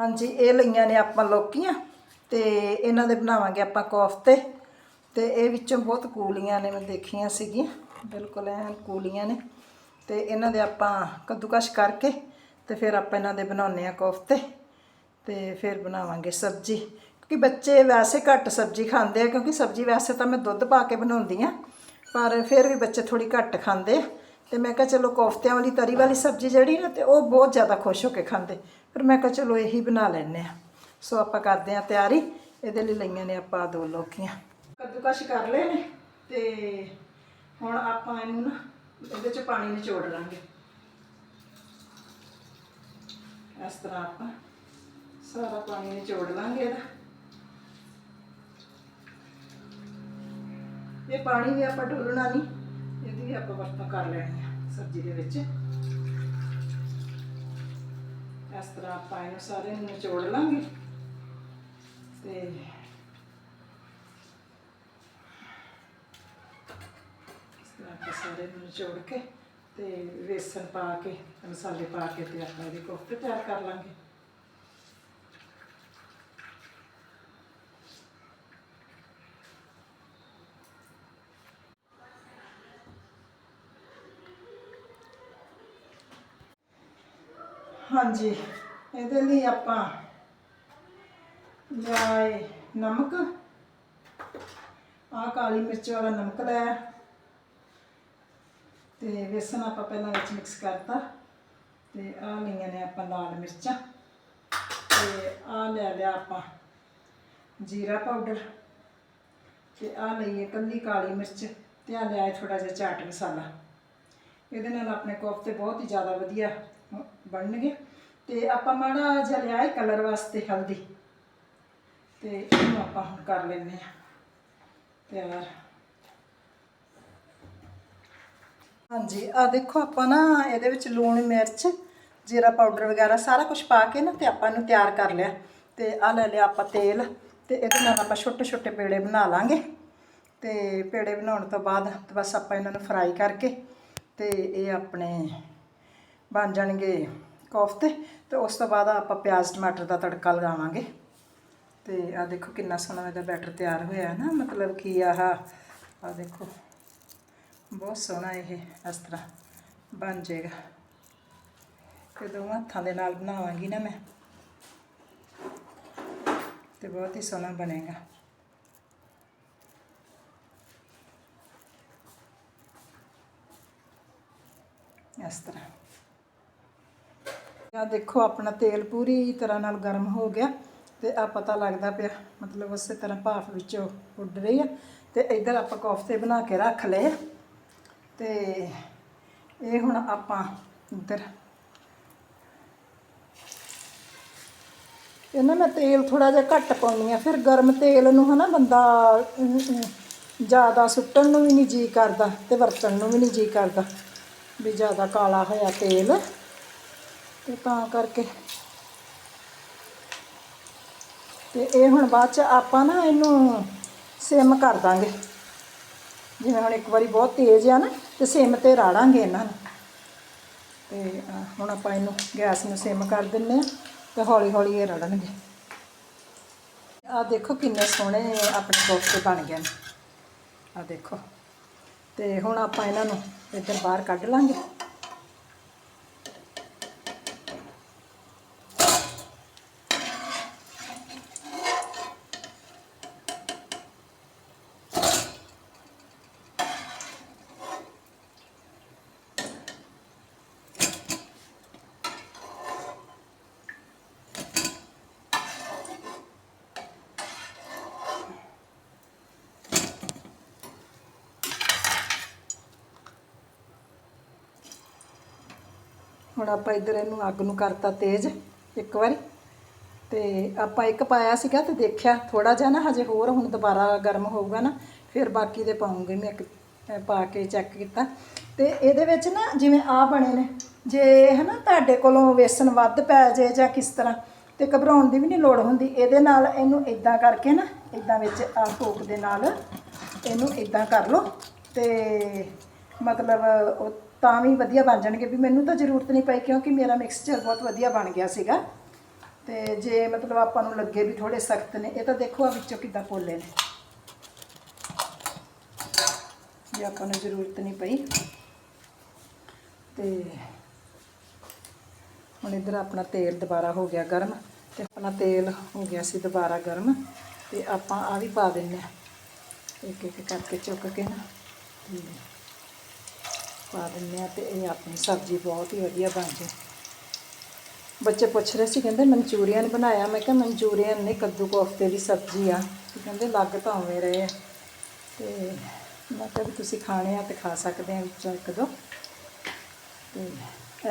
ਹਾਂਜੀ, ਇਹ ਲਈਆਂ ਨੇ ਆਪਾਂ ਲੋਕੀਆਂ ਤੇ ਇਹਨਾਂ ਦੇ ਬਣਾਵਾਂਗੇ ਆਪਾਂ ਕੋਫਤੇ ਤੇ ਇਹ ਵਿੱਚੋਂ ਬਹੁਤ ਕੂਲੀਆਂ ਨੇ, ਮੈਂ ਦੇਖੀਆਂ ਸੀਗੀਆਂ। ਬਿਲਕੁਲ ਐਨ ਕੂਲੀਆਂ ਨੇ। ਤੇ ਇਹਨਾਂ ਦੇ ਆਪਾਂ ਕੱਦੂਕਸ਼ ਕਰਕੇ ਤੇ ਫਿਰ ਆਪਾਂ ਇਹਨਾਂ ਦੇ ਬਣਾਉਣੇ ਆ ਕੋਫਤੇ ਤੇ ਫਿਰ ਬਣਾਵਾਂਗੇ ਸਬਜ਼ੀ। ਕਿਉਂਕਿ ਬੱਚੇ ਵੈਸੇ ਘੱਟ ਸਬਜ਼ੀ ਖਾਂਦੇ ਆ, ਕਿਉਂਕਿ ਸਬਜ਼ੀ ਵੈਸੇ ਤਾਂ ਮੈਂ ਦੁੱਧ ਪਾ ਕੇ ਬਣਾਉਂਦੀ ਆ ਪਰ ਫਿਰ ਵੀ ਬੱਚੇ ਥੋੜੀ ਘੱਟ ਖਾਂਦੇ ਆ। ਤੇ ਮੈਂ ਕਿਹਾ ਚਲੋ ਕੋਫਤਿਆਂ ਵਾਲੀ ਤਰੀ ਵਾਲੀ ਸਬਜ਼ੀ ਜਿਹੜੀ ਨਾ, ਤੇ ਉਹ ਬਹੁਤ ਜ਼ਿਆਦਾ ਖੁਸ਼ ਹੋ ਕੇ ਖਾਂਦੇ। ਫਿਰ ਮੈਂ ਕਿਹਾ ਚਲੋ ਇਹੀ ਬਣਾ ਲੈਣੇ ਆ ਸੋ ਆਪਾਂ ਕਰਦੇ ਆ ਤਿਆਰੀ। ਇਹਦੇ ਲਈ ਲਈਆਂ ਨੇ ਆਪਾਂ ਦੋ ਲੋਕੀਆਂ। ਕੱਦੂਕਸ਼ ਕਰ ਲਏ ਨੇ ਤੇ ਹੁਣ ਆਪਾਂ ਇਹਨੂੰ ਨਾ ਇਹਦੇ ਚ ਪਾਣੀ ਨਿਚੋੜ ਲਾਂਗੇ। ਇਸ ਤਰ੍ਹਾਂ ਆਪਾਂ ਸਾਰਾ ਪਾਣੀ ਨਿਚੋੜ ਲਾਂਗੇ ਇਹਦਾ। ਇਹ ਪਾਣੀ ਵੀ ਆਪਾਂ ਡੋਲਣਾ ਨਹੀਂ, ਇਹਦੀ ਵੀ ਆਪਾਂ ਵਰਤੋਂ ਕਰ ਲੈਣੀ ਆ ਸਬਜ਼ੀ ਦੇ ਵਿੱਚ। ਇਸ ਤਰ੍ਹਾਂ ਆਪਾਂ ਇਹਨੂੰ ਸਾਰੇ ਨੂੰ ਨਿਚੋੜ ਲਾਂਗੇ ਤੇ ਇਸ ਤਰ੍ਹਾਂ ਆਪਾਂ ਸਾਰੇ ਨੂੰ ਨਿਚੋੜ ਕੇ ਤੇ ਵੇਸਣ ਪਾ ਕੇ ਮਸਾਲੇ ਪਾ ਕੇ ਤੇ ਆਪਾਂ ਇਹਦੇ ਕੋਫਤੇ ਤਿਆਰ ਕਰ ਲਾਂਗੇ। ਹਾਂਜੀ, ਇਹਦੇ ਲਈ ਆਪਾਂ ਲਿਆਏ ਨਮਕ। ਆ ਕਾਲੀ ਮਿਰਚ ਵਾਲਾ ਨਮਕ ਲਾਇਆ। ਤੇ ਵੇਸਣ ਆਪਾਂ ਪਹਿਲਾਂ ਵਿੱਚ ਮਿਕਸ ਕਰਤਾ। ਤੇ ਆ ਲਈਆਂ ਨੇ ਆਪਾਂ ਲਾਲ ਮਿਰਚਾਂ। ਤੇ ਆ ਲੈ ਲਿਆ ਆਪਾਂ ਜੀਰਾ ਪਾਊਡਰ। ਤੇ ਆ ਲਈਏ ਕੱਲੀ ਕਾਲੀ ਮਿਰਚ। ਤੇ ਆ ਲਿਆ ਥੋੜਾ ਜਿਹਾ ਚਾਟ ਮਸਾਲਾ। ਇਹਦੇ ਨਾਲ ਆਪਣੇ ਕੋਫਤੇ ਬਹੁਤ ਹੀ ਜ਼ਿਆਦਾ ਵਧੀਆ ਬਣਨਗੇ। ਤੇ ਆਪਾਂ ਮਾੜਾ ਜਿਹਾ ਲਿਆ ਹੈ ਕਲਰ ਵਾਸਤੇ ਹਲਦੀ। ਤੇ ਇਹਨੂੰ ਆਪਾਂ ਹੁਣ ਕਰ ਲੈਂਦੇ ਆ ਤਿਆਰ। ਹਾਂਜੀ ਆ ਦੇਖੋ ਆਪਾਂ ਨਾ ਇਹਦੇ ਵਿੱਚ ਲੂਣ, ਮਿਰਚ, ਜੀਰਾ ਪਾਊਡਰ ਵਗੈਰਾ ਸਾਰਾ ਕੁਝ ਪਾ ਕੇ ਨਾ ਤੇ ਆਪਾਂ ਇਹਨੂੰ ਤਿਆਰ ਕਰ ਲਿਆ। ਤੇ ਆ ਲੈ ਲਿਆ ਆਪਾਂ ਤੇਲ। ਤੇ ਇਹਦੇ ਨਾਲ ਆਪਾਂ ਛੋਟੇ ਛੋਟੇ ਪੇੜੇ ਬਣਾ ਲਾਂਗੇ। ਤੇ ਪੇੜੇ ਬਣਾਉਣ ਤੋਂ ਬਾਅਦ ਬਸ ਆਪਾਂ ਇਹਨਾਂ ਨੂੰ ਫਰਾਈ ਕਰਕੇ ਤੇ ਇਹ ਆਪਣੇ ਬਣ ਜਾਣਗੇ ਕੋਫਤੇ ਤੇ ਉਸ ਤੋਂ ਬਾਅਦ ਆਪਾਂ ਪਿਆਜ਼ ਟਮਾਟਰ ਦਾ ਤੜਕਾ ਲਗਾਵਾਂਗੇ। ਤੇ ਆ ਦੇਖੋ ਕਿੰਨਾ ਸੋਹਣਾ ਇਹਦਾ ਬੈਟਰ ਤਿਆਰ ਹੋਇਆ ਹੈ ਨਾ, ਮਤਲਬ ਕੀ ਆਹ ਆ ਦੇਖੋ, ਬਹੁਤ ਸੋਹਣਾ ਇਹ, ਇਸ ਤਰ੍ਹਾਂ ਬਣ ਜਾਏਗਾ। ਤੇ ਦੋਵਾਂ ਹੱਥਾਂ ਦੇ ਨਾਲ ਬਣਾਵਾਂਗੀ ਨਾ ਮੈਂ। ਤੇ ਬਹੁਤ ਹੀ ਸੋਹਣਾ ਬਣੇਗਾ। ਇਸ ਤਰ੍ਹਾਂ। ਆ ਦੇਖੋ, ਆਪਣਾ ਤੇਲ ਪੂਰੀ ਤਰ੍ਹਾਂ ਨਾਲ ਗਰਮ ਹੋ ਗਿਆ ਤੇ ਆ ਪਤਾ ਲੱਗਦਾ ਪਿਆ, ਮਤਲਬ ਉਸੇ ਤਰ੍ਹਾਂ ਭਾਫ ਵਿੱਚੋਂ ਉੱਡ ਰਹੀ ਆ। ਤੇ ਇਧਰ ਆਪਾਂ ਕੋਫਤੇ ਬਣਾ ਕੇ ਰੱਖ ਲਏ ਆ। ਤੇ ਇਹ ਹੁਣ ਆਪਾਂ ਇੱਧਰ ਇਹਨਾਂ ਮੈਂ ਤੇਲ ਥੋੜਾ ਜਿਹਾ ਘੱਟ ਪਾਉਣੀ ਆ ਫਿਰ ਗਰਮ ਤੇਲ ਨੂੰ ਹਨਾ ਬੰਦਾ ਜ਼ਿਆਦਾ ਸੁੱਟਣ ਨੂੰ ਵੀ ਨਹੀਂ ਜੀ ਕਰਦਾ ਤੇ ਵਰਤਣ ਨੂੰ ਵੀ ਨਹੀਂ ਜੀ ਕਰਦਾ। ਵੀ ਜ਼ਿਆਦਾ ਕਾਲਾ ਹੋਇਆ ਤੇਲ। ਤੇ ਤਾਂ ਕਰਕੇ ਤੇ ਇਹ ਹੁਣ ਬਾਅਦ ਚ ਆਪਾਂ ਨਾ ਇਹਨੂੰ ਸਿਮ ਕਰ ਦਾਂਗੇ। ਜਿਵੇਂ ਹੁਣ ਇੱਕ ਵਾਰੀ ਬਹੁਤ ਤੇਜ਼ ਆ ਨਾ, ਤੇ ਸਿਮ ਤੇ ਰਾੜਾਂਗੇ ਇਹਨਾਂ ਨੂੰ। ਤੇ ਹੁਣ ਆਪਾਂ ਇਹਨੂੰ ਗੈਸ ਨੂੰ ਸਿਮ ਕਰ ਦਿੰਨੇ ਆ, ਤੇ ਹੌਲੀ ਹੌਲੀ ਇਹ ਰੜਨਗੇ। ਆ ਦੇਖੋ ਕਿੰਨੇ ਸੋਹਣੇ ਆਪਣੇ ਕੋਫਤੇ ਬਣ ਗਏ ਨੇ। ਆ ਦੇਖੋ। ਤੇ ਹੁਣ ਆਪਾਂ ਇਹਨਾਂ ਨੂੰ ਇੱਧਰ ਬਾਹਰ ਕੱਢ ਲਾਂਗੇ। ਹੁਣ ਆਪਾਂ ਇੱਧਰ ਇਹਨੂੰ ਅੱਗ ਨੂੰ ਕਰਤਾ ਤੇਜ਼, ਇੱਕ ਵਾਰੀ। ਤੇ ਆਪਾਂ ਇੱਕ ਪਾਇਆ ਸੀਗਾ ਤੇ ਦੇਖਿਆ ਥੋੜਾ ਜਿਹਾ ਨਾ, ਹਜੇ ਹੋਰ ਹੁਣ ਦੁਬਾਰਾ ਗਰਮ ਹੋਊਗਾ ਨਾ, ਫਿਰ ਬਾਕੀ ਦੇ ਪਾਉਂਗੀ। ਮੈਂ ਇੱਕ ਪਾ ਕੇ ਚੈੱਕ ਕੀਤਾ। ਤੇ ਇਹਦੇ ਵਿੱਚ ਨਾ ਜਿਵੇਂ ਆ ਬਣੇ ਨੇ, ਜੇ ਹਨਾ ਤੁਹਾਡੇ ਕੋਲੋਂ ਵੇਸਣ ਵੱਧ ਪੈ ਜੇ ਜਾਂ ਕਿਸ ਤਰ੍ਹਾਂ, ਤੇ ਘਬਰਾਉਣ ਦੀ ਵੀ ਨਹੀਂ ਲੋੜ ਹੁੰਦੀ। ਇਹਦੇ ਨਾਲ ਇਹਨੂੰ ਇਦਾਂ ਕਰਕੇ ਨਾ ਇਦਾਂ ਵਿੱਚ ਆ ਫੋਕ ਦੇ ਨਾਲ ਇਹਨੂੰ ਇਦਾਂ ਕਰ ਲਓ। ਤੇ ਮਤਲਬ ਉਹ ਤਾਂ ਵੀ ਵਧੀਆ ਬਣ ਜਾਣਗੇ। ਵੀ ਮੈਨੂੰ ਤਾਂ ਜ਼ਰੂਰਤ ਨਹੀਂ ਪਈ ਕਿਉਂਕਿ ਮੇਰਾ ਮਿਕਸਚਰ ਬਹੁਤ ਵਧੀਆ ਬਣ ਗਿਆ ਸੀਗਾ। ਤੇ ਜੇ ਮਤਲਬ ਆਪਾਂ ਨੂੰ ਲੱਗੇ ਵੀ ਥੋੜੇ ਸਖਤ ਨੇ, ਇਹ ਤਾਂ ਦੇਖੋ ਆ ਵਿੱਚੋਂ ਕਿੱਦਾਂ ਪੋਲੇ ਨੇ। ਜੇ ਆਪਾਂ ਨੂੰ ਜ਼ਰੂਰਤ ਨਹੀਂ ਪਈ। ਤੇ ਹੁਣ ਇਧਰ ਆਪਣਾ ਤੇਲ ਦੁਬਾਰਾ ਹੋ ਗਿਆ ਗਰਮ ਤੇ ਆਪਣਾ ਤੇਲ ਹੋ ਗਿਆ ਸੀ ਦੁਬਾਰਾ ਗਰਮ ਤੇ ਆਪਾਂ ਆ ਵੀ ਪਾ ਦਿੰਨੇ ਆ ਇੱਕ ਇੱਕ ਕਰਕੇ ਚੁੱਕ ਕੇ ਨਾ। ਪਾ ਦਿੰਦੇ ਆ ਤੇ ਇਹ ਆਪਣੀ ਸਬਜ਼ੀ ਬਹੁਤ ਹੀ ਵਧੀਆ ਬਣ ਜੇ ਬੱਚੇ ਪੁੱਛ ਰਹੇ ਸੀ, ਕਹਿੰਦੇ ਮਨਚੂਰੀਅਨ ਬਣਾਇਆ। ਮੈਂ ਕਿਹਾ ਮਨਚੂਰੀਅਨ ਨਹੀਂ, ਕੱਦੂ ਕੋਫਤੇ ਦੀ ਸਬਜ਼ੀ ਆ। ਤੇ ਕਹਿੰਦੇ ਲੱਗ ਤਾਂ ਉਵੇਂ ਰਹੇ ਆ। ਤੇ ਮੈਂ ਕਿਹਾ ਵੀ ਤੁਸੀਂ ਖਾਣੇ ਆ ਤੇ ਖਾ ਸਕਦੇ ਆ ਵਿੱਚੋਂ ਇੱਕ ਦੋ। ਤੇ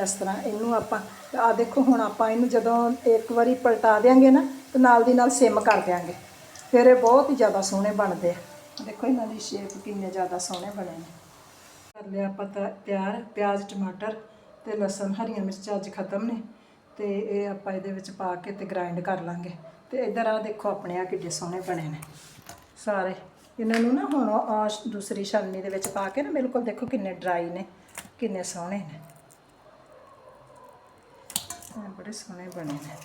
ਇਸ ਤਰ੍ਹਾਂ ਇਹਨੂੰ ਆਪਾਂ, ਆ ਦੇਖੋ ਹੁਣ ਆਪਾਂ ਇਹਨੂੰ ਜਦੋਂ ਇੱਕ ਵਾਰੀ ਪਲਟਾ ਦਿਆਂਗੇ ਨਾ, ਤੇ ਨਾਲ ਦੀ ਨਾਲ ਸਿਮ ਕਰ ਦਿਆਂਗੇ। ਫਿਰ ਇਹ ਬਹੁਤ ਹੀ ਜ਼ਿਆਦਾ ਸੋਹਣੇ ਬਣਦੇ ਆ। ਦੇਖੋ ਇਹਨਾਂ ਦੀ ਸ਼ੇਪ ਕਿੰਨੇ ਜ਼ਿਆਦਾ ਸੋਹਣੇ ਬਣੇ ਨੇ। ਲਿਆ ਆਪਾਂ ਤਾਂ ਤਿਆਰ ਪਿਆਜ਼, ਟਮਾਟਰ ਤੇ ਲਸਣ, ਹਰੀਆਂ ਮਿਰਚਾਂ ਅੱਜ ਖਤਮ ਨੇ ਤੇ ਇਹ ਆਪਾਂ ਇਹਦੇ ਵਿੱਚ ਪਾ ਕੇ ਤੇ ਗ੍ਰਾਈਂਡ ਕਰ ਲਾਂਗੇ। ਤੇ ਇਧਰ ਆ ਦੇਖੋ ਆਪਣੇ ਆ ਕਿੱਡੇ ਸੋਹਣੇ ਬਣੇ ਨੇ। ਸਾਰੇ ਇਹਨਾਂ ਨੂੰ ਨਾ ਹੁਣ ਆ ਦੂਸਰੀ ਛਾਨਣੀ ਦੇ ਵਿੱਚ ਪਾ ਕੇ ਨਾ ਬਿਲਕੁਲ ਦੇਖੋ ਕਿੰਨੇ ਡਰਾਈ ਨੇ, ਕਿੰਨੇ ਸੋਹਣੇ ਨੇ। ਇਹ ਬੜੇ ਸੋਹਣੇ ਬਣੇ ਨੇ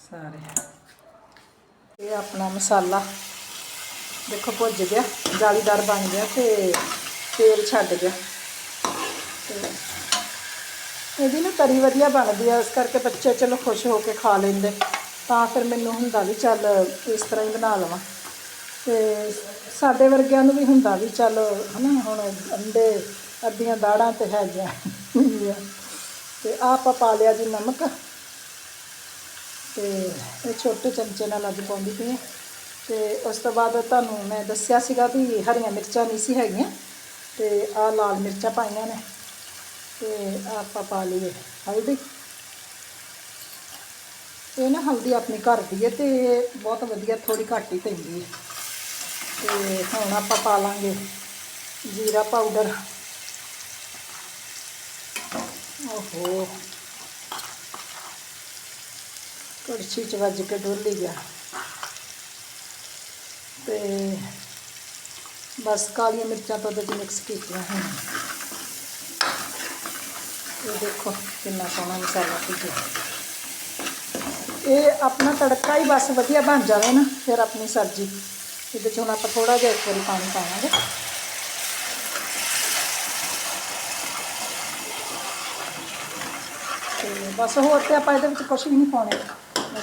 ਸਾਰੇ। ਇਹ ਆਪਣਾ ਮਸਾਲਾ ਦੇਖੋ ਭੁੱਜ ਗਿਆ, ਜਾਲੀਦਾਰ ਬਣ ਗਿਆ ਤੇ ਤੇਲ ਛੱਡ ਗਿਆ। ਤੇ ਇਹਦੀ ਨਾ ਤਰੀ ਵਧੀਆ ਬਣਦੀ ਆ, ਇਸ ਕਰਕੇ ਬੱਚੇ ਚਲੋ ਖੁਸ਼ ਹੋ ਕੇ ਖਾ ਲੈਂਦੇ। ਤਾਂ ਫਿਰ ਮੈਨੂੰ ਹੁੰਦਾ ਵੀ ਚੱਲ ਇਸ ਤਰ੍ਹਾਂ ਹੀ ਬਣਾ ਲਵਾਂ। ਤੇ ਸਾਡੇ ਵਰਗਿਆਂ ਨੂੰ ਵੀ ਹੁੰਦਾ ਵੀ ਚੱਲ ਹਨਾ, ਹੁਣ ਅੰਡੇ, ਅੱਧੀਆਂ ਦਾੜਾਂ ਤੇ ਹੈਗੀਆਂ। ਤੇ ਆਹ ਆਪਾਂ ਪਾ ਲਿਆ ਜੀ ਨਮਕ। ਤੇ ਇਹ ਛੋਟੇ ਚਮਚੇ ਨਾਲ ਅੱਜ ਪਾਉਂਦੀ ਪਈ ਹਾਂ। ਤੇ ਉਸ ਤੋਂ ਬਾਅਦ ਤੁਹਾਨੂੰ ਮੈਂ ਦੱਸਿਆ ਸੀਗਾ ਵੀ ਹਰੀਆਂ ਮਿਰਚਾਂ ਨਹੀਂ ਸੀ ਹੈਗੀਆਂ। ਤੇ ਆਹ ਲਾਲ ਮਿਰਚਾਂ ਪਾਈਆਂ ਨੇ ਤੇ ਆਪਾਂ ਪਾ ਲਈਏ ਹਲਦੀ। ਇਹ ਨਾ ਹਲਦੀ ਆਪਣੀ ਘਰ ਦੀ ਹੈ ਤੇ ਬਹੁਤ ਵਧੀਆ ਥੋੜੀ ਘੱਟ ਹੀ ਪੈਂਦੀ ਹੈ। ਤੇ ਹੁਣ ਆਪਾਂ ਪਾ ਲਾਂਗੇ ਜੀਰਾ ਪਾਊਡਰ। ਓਹੋ। ਕੜਛੀ ਚ ਵੱਜ ਕੇ ਡੁੱਲ ਹੀ ਗਿਆ। ਤੇ ਬਸ ਕਾਲੀਆਂ ਮਿਰਚਾਂ ਤੋਂ ਉਹਦੇ 'ਚ ਮਿਕਸ ਕੀਤੀਆਂ ਹੁਣ ਇਹ ਦੇਖੋ ਕਿੰਨਾ ਸੋਹਣਾ ਮਸਾਲਾ ਭੁੱਜਿਆ ਇਹ ਆਪਣਾ ਤੜਕਾ ਹੀ ਬਸ ਵਧੀਆ ਬਣ ਜਾਵੇ ਨਾ ਫਿਰ ਆਪਣੀ ਸਬਜ਼ੀ ਇਹਦੇ 'ਚ ਹੁਣ ਆਪਾਂ ਥੋੜਾ ਜਿਹਾ ਇੱਕ ਵਾਰੀ ਪਾਣੀ ਪਾਵਾਂਗੇ ਤੇ ਬਸ ਹੋਰ ਤੇ ਆਪਾਂ ਇਹਦੇ ਵਿੱਚ ਕੁਝ ਵੀ ਨਹੀਂ ਪਾਉਣੇ